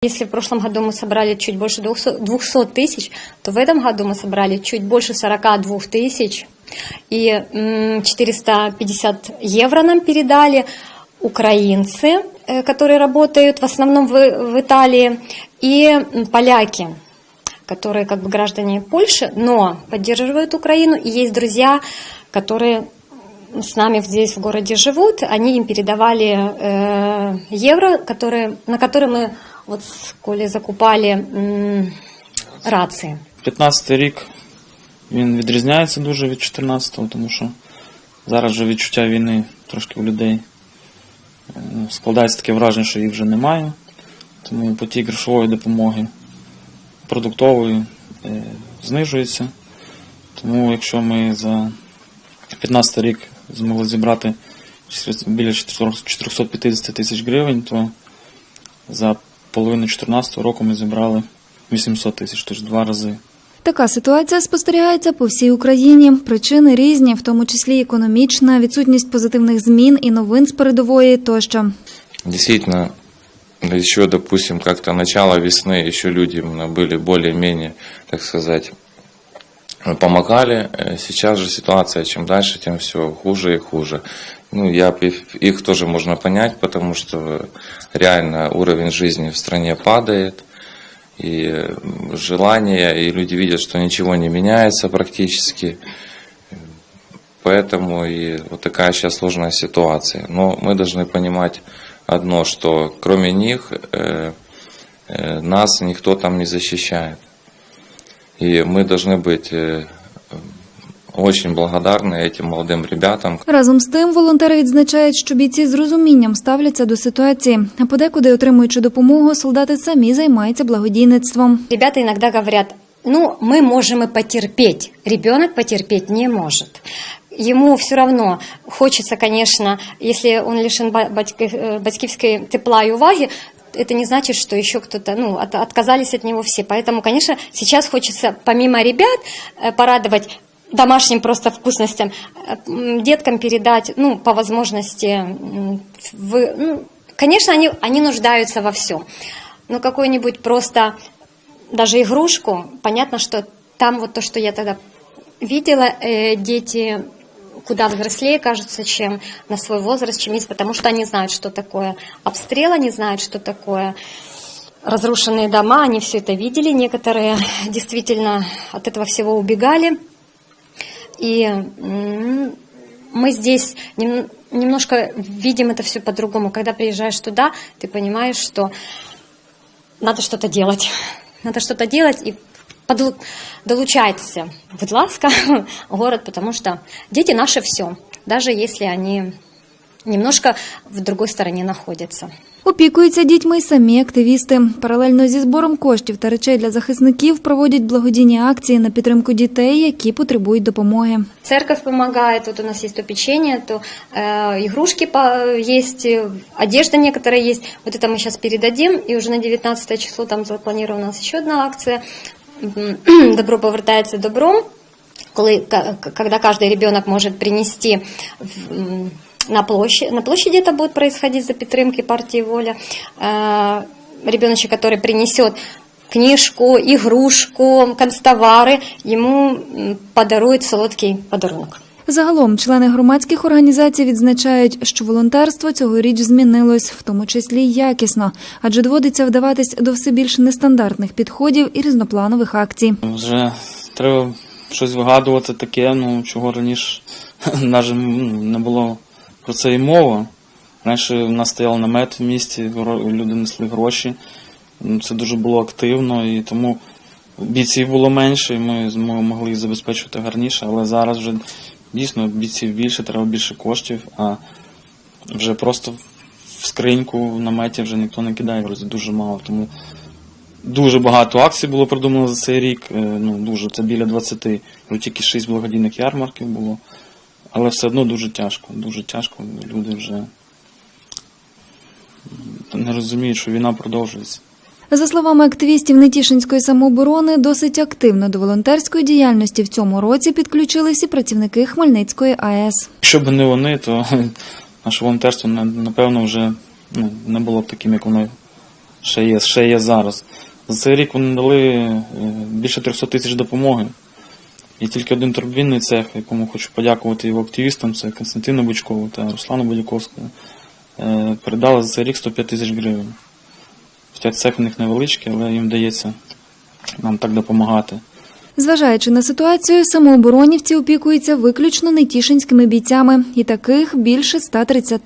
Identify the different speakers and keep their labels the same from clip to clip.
Speaker 1: Если в прошлом году мы собрали чуть больше 200 200 тысяч, то в этом году мы собрали чуть больше 42 тысяч. И м, 450 евро нам передали украинцы, э, которые работают в основном в, в Италии, и поляки, которые как бы граждане Польши, но поддерживают Украину. И есть друзья, которые с нами здесь в городе живут, они им передавали э, евро, которые, на которые мы вот с Колей закупали м, рации.
Speaker 2: 15-й рік він відрізняється дуже від 14-го, тому що зараз вже відчуття війни трошки у людей е, складається таке враження, що їх вже немає. Тому потік грошової допомоги продуктової е, знижується. Тому якщо ми за 15 рік змогли зібрати біля 450 тисяч гривень, то за половину 2014 року ми зібрали 800 тисяч, тож два рази.
Speaker 3: Така ситуація спостерігається по всій Україні. Причини різні, в тому числі економічна, відсутність позитивних змін і новин з передової тощо.
Speaker 4: Дійсно, якщо, допустим, как-то начало і що люди были более-менее, так сказать, помогали. Э, Сейчас же ситуация, чем дальше, тем все хуже и хуже. Ну, я, их- тоже можно понять, потому что реально уровень жизни в стране падает, и желание, и люди видят, что ничего не меняется практически. Поэтому и вот такая сейчас сложная ситуация. Но мы должны понимать одно, что кроме них э, э, нас никто там не защищает. И мы должны быть э, очень благодарны этим молодым ребятам,
Speaker 3: Разом з тим, волонтери відзначають, що бійці з розумінням ставляться до ситуації. А подекуди, отримуючи допомогу, солдати самі займаються благодійництвом.
Speaker 1: Ребята иногда говорят, ну, мы можем и потерпеть. Ребенок потерпеть не может. Ему все равно хочется, конечно, если он лишен ба- батьки- э, батьківської тепла и уваги, это не значит, что еще кто-то, ну, от- отказались от него все. Поэтому, конечно, сейчас хочется помимо ребят э, порадовать домашним просто вкусностям, э, деткам передать, ну, по возможности, в, ну, конечно, они, они нуждаются во всем. Но какой-нибудь просто даже игрушку, понятно, что там вот то, что я тогда видела, э, дети куда взрослее кажутся, чем на свой возраст, чем есть, потому что они знают, что такое обстрел, они знают, что такое разрушенные дома, они все это видели, некоторые действительно от этого всего убегали. И мы здесь нем- немножко видим это все по-другому. Когда приезжаешь туда, ты понимаешь, что надо что-то делать. Надо что-то делать и долучайтеся. Будь ласка, город, потому что дети наше все, даже если они немножко в другой стороне находятся.
Speaker 3: Опікуються дітьми й самі активісти. Паралельно зі збором коштів та речей для захисників проводять благодійні акції на підтримку дітей, які потребують допомоги.
Speaker 1: Церковь помогает, вот у нас есть то печенье, то э, игрушки по- есть, э, одежда некоторая есть. Вот это мы сейчас передадим, и уже на 19 число там запланирована у нас еще одна акция. М, Добро повертається добром. Коли, ка- к- когда каждый ребенок может принести в- м, на площади, на площади это будет происходить за підтримки партии «Воля», э, ребеночек, который принесет книжку, игрушку, констовары, ему м, подарують солодкий подарунок.
Speaker 3: Загалом члени громадських організацій відзначають, що волонтерство цьогоріч змінилось, в тому числі якісно, адже доводиться вдаватись до все більш нестандартних підходів і різнопланових акцій.
Speaker 2: Вже треба щось вигадувати таке, ну чого раніше навіть ну, не було про це і мова. Раніше у нас стояв намет в місті, люди несли гроші. Ну, Це дуже було активно і тому бійців було менше, і ми могли їх забезпечувати гарніше, але зараз вже дійсно бійців більше, треба більше коштів, а вже просто в скриньку в наметі вже ніхто не кидає, гроші, дуже мало. Тому Дуже багато акцій було придумано за цей рік. е, Ну, дуже, це біля 20. Вже тільки 6 благодійних ярмарків було. Але все одно дуже тяжко. Дуже тяжко. Люди вже не розуміють, що війна продовжується.
Speaker 3: За словами активістів Нетішинської самооборони, досить активно до волонтерської діяльності в цьому році підключились і працівники Хмельницької АЕС.
Speaker 2: Якщо б не вони, то наше волонтерство напевно вже ну, не було б таким, як воно ще є, ще є зараз. За цей рік вони дали е, більше 300 тисяч допомоги. І тільки один турбінний цех, якому хочу подякувати його активістам, це Константину Бучкову та Руслану Бодяковському, е, передали за цей рік 105 тисяч гривень. Хоча цех у них невеличкий, але їм вдається нам так допомагати.
Speaker 3: Зважаючи на ситуацію, самооборонівці опікуються виключно нетішинськими бійцями, і таких більше 130.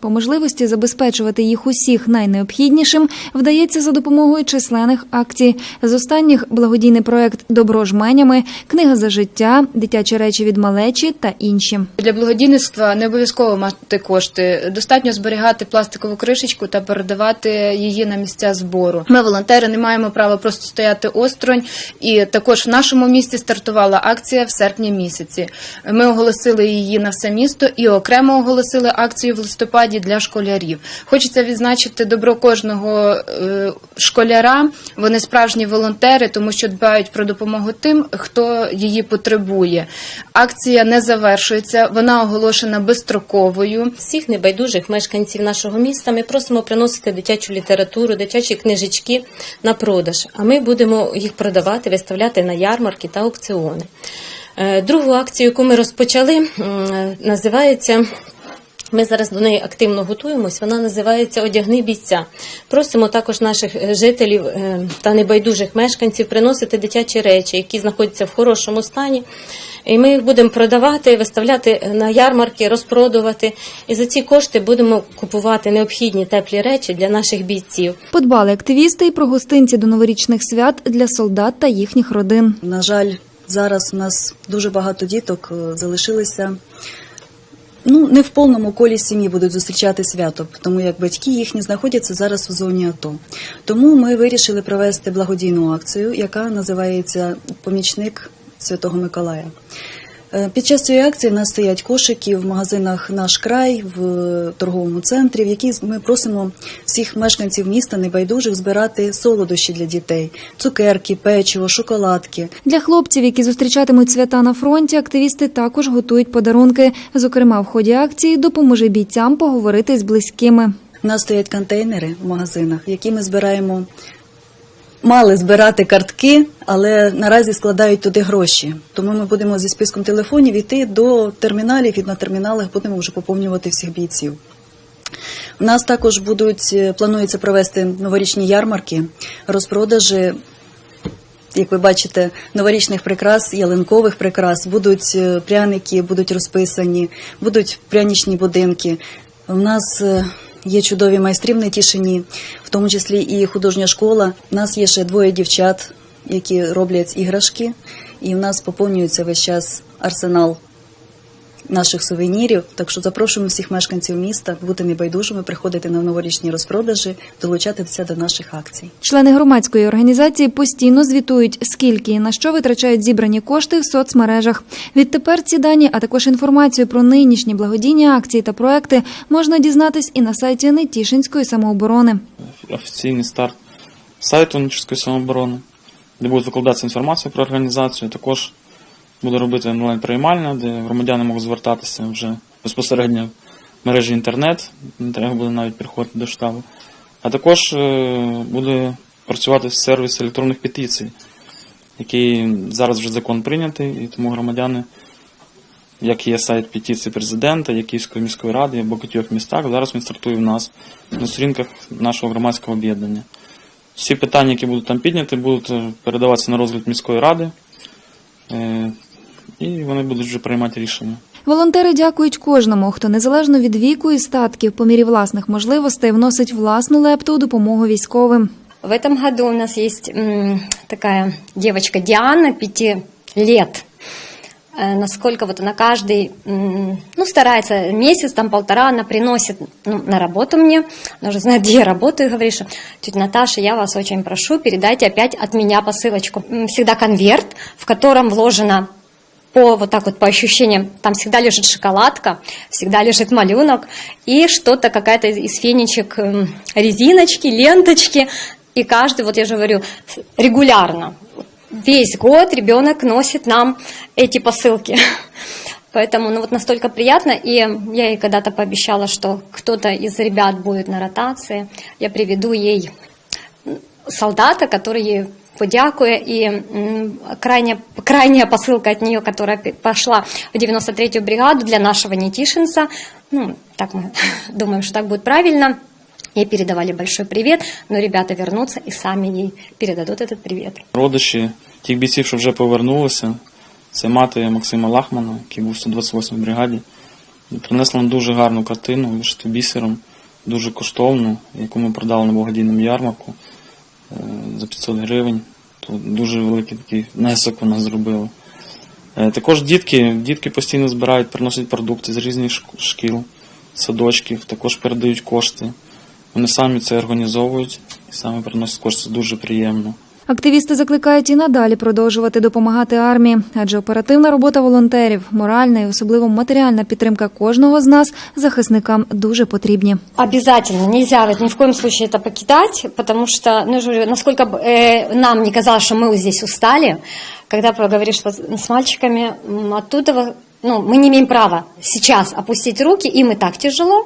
Speaker 3: По можливості забезпечувати їх усіх найнеобхіднішим вдається за допомогою численних акцій. З останніх благодійний проект Добро жменями, книга за життя, дитячі речі від малечі та інші.
Speaker 5: Для благодійництва не обов'язково мати кошти. Достатньо зберігати пластикову кришечку та передавати її на місця збору. Ми, волонтери, не маємо права просто стояти осторонь. І також в нашому місті стартувала акція в серпні місяці. Ми оголосили її на все місто і окремо оголосили акцію в листопаді для школярів. Хочеться відзначити добро кожного е, школяра. Вони справжні волонтери, тому що дбають про допомогу тим, хто її потребує. Акція не завершується, вона оголошена безстроковою.
Speaker 6: всіх небайдужих мешканців нашого міста ми просимо приносити дитячу літературу, дитячі книжечки на продаж. А ми будемо їх продавати, виставляти на ярмарки та аукціони. Е, Другу акцію, яку ми розпочали, називається. Ми зараз до неї активно готуємось. Вона називається Одягни бійця. Просимо також наших е, жителів е, та небайдужих мешканців приносити дитячі речі, які знаходяться в хорошому стані. І ми їх будемо продавати, виставляти на ярмарки, розпродувати. І за ці кошти будемо купувати необхідні теплі речі для наших бійців.
Speaker 3: Подбали активісти і про гостинці до новорічних свят для солдат та їхніх родин.
Speaker 7: На жаль, зараз у нас дуже багато діток е, залишилися. Ну, не в повному колі сім'ї будуть зустрічати свято, тому як батьки їхні знаходяться зараз у зоні АТО. Тому ми вирішили провести благодійну акцію, яка називається Помічник Святого Миколая. Е, Під час цієї акції в нас стоять кошики в магазинах Наш край в торговому центрі, в якій ми просимо всіх мешканців міста небайдужих збирати солодощі для дітей: цукерки, печиво, шоколадки.
Speaker 3: Для хлопців, які зустрічатимуть свята на фронті, активісти також готують подарунки. Зокрема, в ході акції допоможе бійцям поговорити з близькими.
Speaker 7: У нас стоять контейнери в магазинах, які ми збираємо. Мали збирати картки, але наразі складають туди гроші. Тому ми будемо зі списком телефонів йти до терміналів і на терміналах будемо вже поповнювати всіх бійців. У нас також будуть е, планується провести новорічні ярмарки, розпродажі. Як ви бачите, новорічних прикрас, ялинкових прикрас, будуть е, пряники, будуть розписані, будуть прянічні будинки. У нас е, є чудові майстри в Нетішині, в тому числі і художня школа. У нас є ще двоє дівчат, які роблять іграшки, і в нас поповнюється весь час арсенал наших сувенірів. Так що запрошуємо всіх мешканців міста бути небайдужими, приходити на новорічні розпродажі, долучатися до наших акцій.
Speaker 3: Члени громадської організації постійно звітують, скільки і на що витрачають зібрані кошти в соцмережах. Відтепер ці дані, а також інформацію про нинішні благодійні акції та проекти можна дізнатись і на сайті Нетішинської самооборони.
Speaker 2: офіційний старт сайту Нічівської самооборони, де буде викладатися інформація про організацію. Також буде робити онлайн-приймальня, де громадяни можуть звертатися вже безпосередньо в мережі інтернет, не треба буде навіть приходити до штабу. А також е, буде працювати сервіс електронних петицій, який зараз вже закон прийнятий, і тому громадяни, як є сайт петиції президента, як Київської міської ради, в багатьох містах, зараз він стартує в нас на сторінках нашого громадського об'єднання. Всі питання, які будуть там підняті, будуть е, передаватися на розгляд міської ради, е, і вони будуть вже приймати рішення.
Speaker 3: Волонтери дякують кожному, хто незалежно від віку і статків, по мірі власних можливостей вносить власну лепту у допомогу військовим.
Speaker 1: В этом году у нас есть м, такая девочка Диана, пяти лет. Э, Насколько вот она каждый, м, ну, старается месяц, там полтора, она приносит ну, на работу мне, она уже знает, где я работаю, и говорит, что тетя Наташа, я вас очень прошу, передайте опять от меня посылочку. М, Всегда конверт, в котором вложено по вот так вот по ощущениям, там всегда лежит шоколадка, всегда лежит малюнок и что-то какая-то из- фенечек м, резиночки, ленточки. И каждый, вот я же говорю, регулярно, весь год ребенок носит нам эти посылки. Поэтому, ну вот настолько приятно, и я ей когда-то пообещала, что кто-то из ребят будет на ротации, я приведу ей солдата, который ей подякує, и м, крайняя, крайняя посылка от нее, которая пи- пошла в 93-ю бригаду для нашего Нетишинца, ну, так мы думаем, что так будет правильно, Ей передавали большой привет, но ребята вернутся и сами ей передадут этот привет.
Speaker 2: Родичі тих бійців, що вже повернулися, це мати Максима Лахмана, який був в 128 й бригаді. Принесла нам дуже гарну картину, вишиту бісером, дуже коштовну, яку ми продали на благодійному ярмарку е, за 500 гривень. То дуже великий такий внесок вона зробила. Е, Також дітки, дітки постійно збирають, приносять продукти з різних шкіл, садочків, також передають кошти. Вони самі це організовують і самі приносять кошти. Дуже приємно.
Speaker 3: Активісти закликають і надалі продовжувати допомагати армії, адже оперативна робота волонтерів, моральна і особливо матеріальна підтримка кожного з нас захисникам дуже потрібні.
Speaker 1: Обязательно, нельзя вот ни в коем случае это покидать, потому что, ну, я же говорю, насколько бы, э, нам не казалось, что мы вот здесь устали, когда поговоришь вот с мальчиками, м, оттуда, во- ну, мы не имеем права сейчас опустить руки, им и так тяжело,